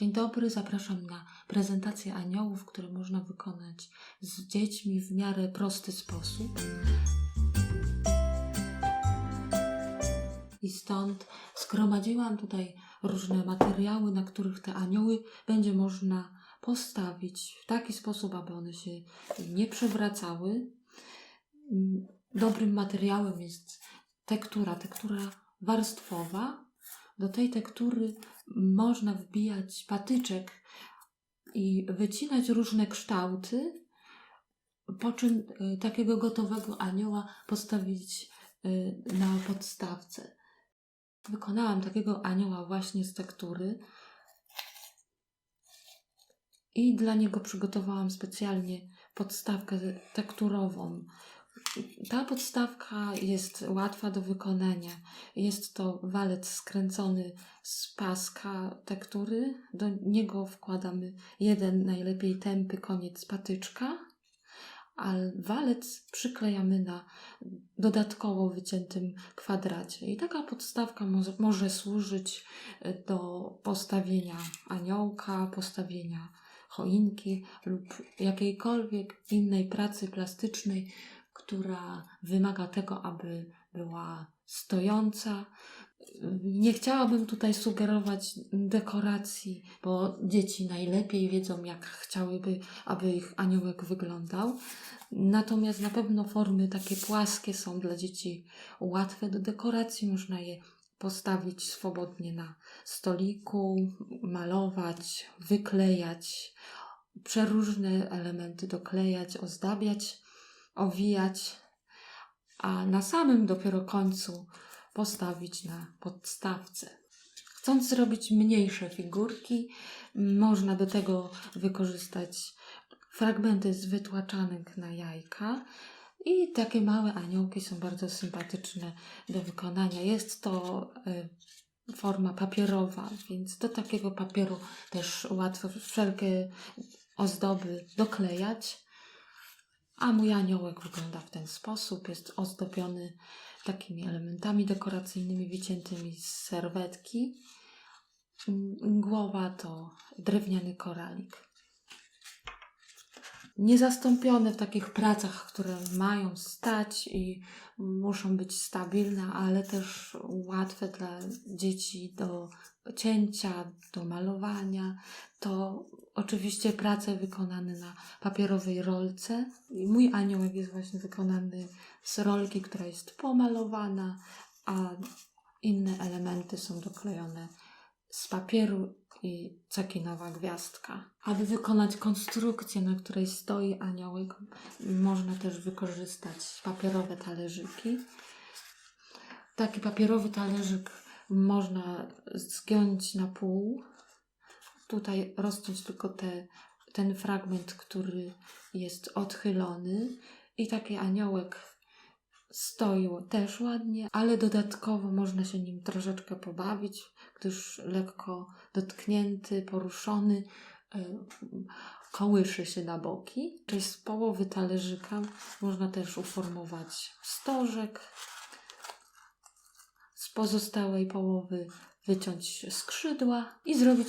Dzień dobry, zapraszam na prezentację aniołów, które można wykonać z dziećmi w miarę prosty sposób. I stąd zgromadziłam tutaj różne materiały, na których te anioły będzie można postawić w taki sposób, aby one się nie przewracały. Dobrym materiałem jest tektura, tektura warstwowa. Do tej tektury można wbijać patyczek i wycinać różne kształty, po czym y, takiego gotowego anioła postawić y, na podstawce. Wykonałam takiego anioła właśnie z tektury i dla niego przygotowałam specjalnie podstawkę tekturową. Ta podstawka jest łatwa do wykonania. Jest to walec skręcony z paska tektury. Do niego wkładamy jeden najlepiej tępy koniec patyczka, a walec przyklejamy na dodatkowo wyciętym kwadracie. I taka podstawka może, może służyć y, do postawienia aniołka, postawienia choinki lub jakiejkolwiek innej pracy plastycznej, która wymaga tego, aby była stojąca. Nie chciałabym tutaj sugerować dekoracji, bo dzieci najlepiej wiedzą, jak chciałyby, aby ich aniołek wyglądał. Natomiast na pewno formy takie płaskie są dla dzieci łatwe do dekoracji. Można je postawić swobodnie na stoliku, malować, wyklejać, przeróżne elementy doklejać, ozdabiać, owijać, a na samym dopiero końcu postawić na podstawce. Chcąc zrobić mniejsze figurki, można do tego wykorzystać fragmenty z wytłaczanek na jajka. I takie małe aniołki są bardzo sympatyczne do wykonania. Jest to y, forma papierowa, więc do takiego papieru też łatwo wszelkie ozdoby doklejać. A mój aniołek wygląda w ten sposób. Jest ozdobiony takimi elementami dekoracyjnymi wyciętymi z serwetki. Mm, Głowa to drewniany koralik. Niezastąpione w takich pracach, które mają stać i muszą być stabilne, ale też łatwe dla dzieci do cięcia, do malowania. To oczywiście prace wykonane na papierowej rolce. I mój aniołek jest właśnie wykonany z rolki, która jest pomalowana, a inne elementy są doklejone z papieru i cekinowa gwiazdka. Aby wykonać konstrukcję, na której stoi aniołek, można też wykorzystać papierowe talerzyki. Taki papierowy talerzyk można zgiąć na pół. Tutaj rozciąć tylko te, ten fragment, który jest odchylony. I taki aniołek stoi też ładnie, ale dodatkowo można się nim troszeczkę pobawić, gdyż lekko dotknięty, poruszony, kołyszy się na boki. Czyli z połowy talerzyka można też uformować stożek, z pozostałej połowy wyciąć skrzydła i zrobić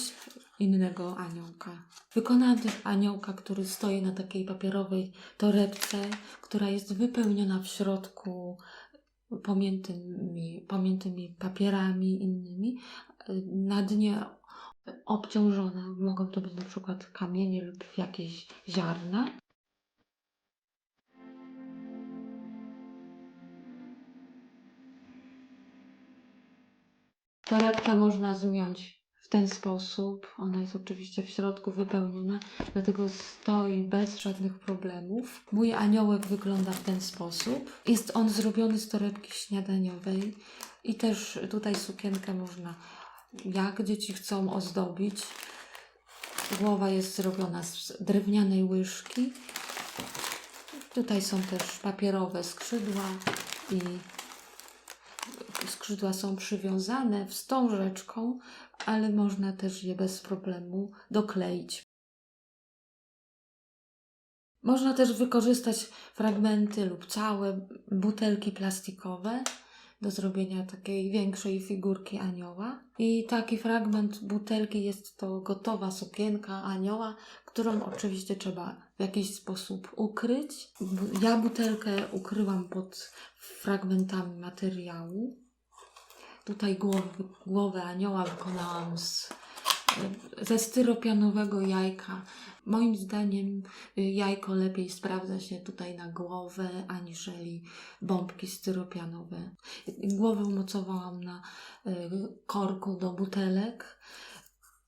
innego aniołka. Wykonałam też aniołka, który stoi na takiej papierowej torebce, która jest wypełniona w środku pomiętymi, pomiętymi papierami innymi. Na dnie obciążona mogą to być na przykład kamienie lub jakieś ziarna. Torebkę można zmiąć w ten sposób. Ona jest oczywiście w środku wypełniona, dlatego stoi bez żadnych problemów. Mój aniołek wygląda w ten sposób. Jest on zrobiony z torebki śniadaniowej i też tutaj sukienkę można, jak dzieci chcą, ozdobić. Głowa jest zrobiona z drewnianej łyżki. Tutaj są też papierowe skrzydła i skrzydła są przywiązane wstążeczką, ale można też je bez problemu dokleić. Można też wykorzystać fragmenty lub całe butelki plastikowe do zrobienia takiej większej figurki anioła. I taki fragment butelki jest to gotowa sukienka anioła, którą oczywiście trzeba w jakiś sposób ukryć. Ja butelkę ukryłam pod fragmentami materiału. Tutaj głowę, głowę anioła wykonałam z, ze styropianowego jajka. Moim zdaniem y, jajko lepiej sprawdza się tutaj na głowę, aniżeli bombki styropianowe. Głowę umocowałam na y, korku do butelek,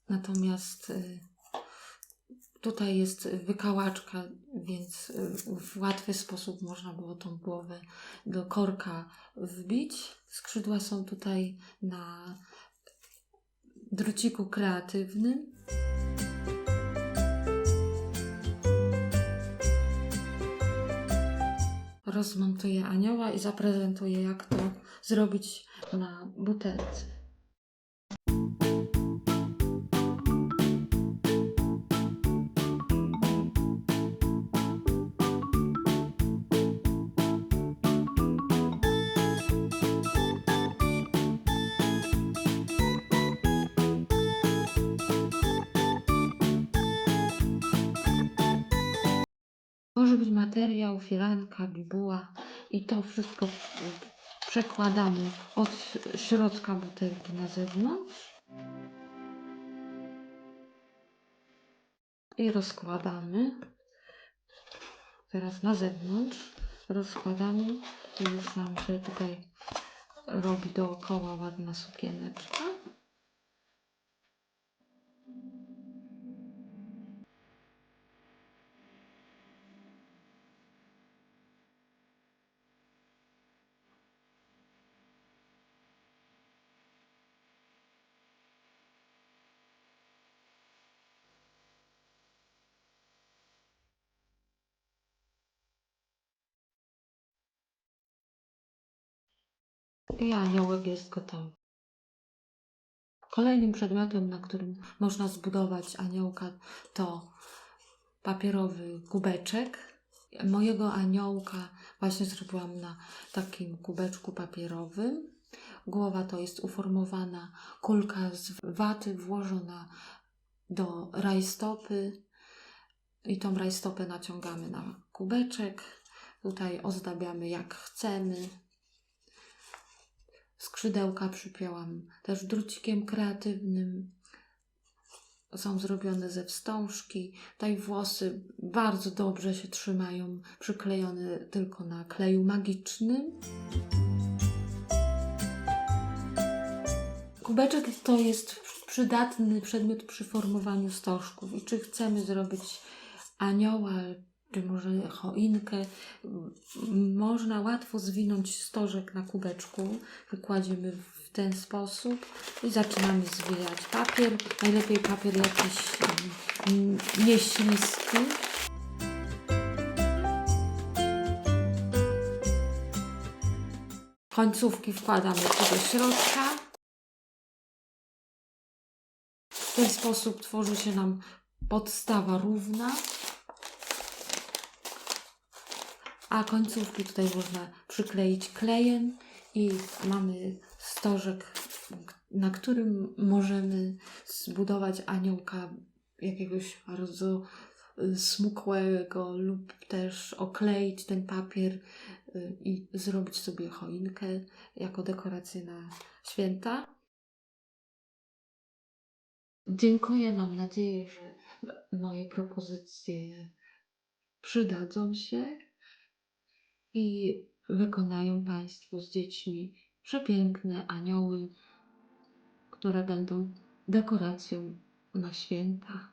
natomiast y, tutaj jest wykałaczka, więc y, w łatwy sposób można było tą głowę do korka wbić. Skrzydła są tutaj na druciku kreatywnym. Rozmontuję anioła i zaprezentuję, jak to zrobić na butelce. Może być materiał, firanka, bibuła i to wszystko przekładamy od środka butelki na zewnątrz i rozkładamy. Teraz na zewnątrz rozkładamy i już nam się tutaj robi dookoła ładna sukieneczka. I aniołek jest gotowy. Kolejnym przedmiotem, na którym można zbudować aniołka, to papierowy kubeczek. Mojego aniołka właśnie zrobiłam na takim kubeczku papierowym. Głowa to jest uformowana kulka z waty włożona do rajstopy i tą rajstopę naciągamy na kubeczek. Tutaj ozdabiamy jak chcemy. Skrzydełka przypięłam też drucikiem kreatywnym. Są zrobione ze wstążki. Tutaj włosy bardzo dobrze się trzymają, przyklejone tylko na kleju magicznym. Kubeczek to jest przydatny przedmiot przy formowaniu stożków. I czy chcemy zrobić anioła, czy może choinkę, można łatwo zwinąć stożek na kubeczku. Wykładziemy w ten sposób i zaczynamy zwijać papier. Najlepiej papier jakiś mm, nieśliski. Końcówki wkładamy tu do środka. W ten sposób tworzy się nam podstawa równa. A końcówki tutaj można przykleić klejem i mamy stożek, na którym możemy zbudować aniołka jakiegoś bardzo y, smukłego lub też okleić ten papier y, i zrobić sobie choinkę jako dekorację na święta. Dziękuję, mam nadzieję, że moje propozycje przydadzą się i wykonają Państwo z dziećmi przepiękne anioły, które będą dekoracją na święta.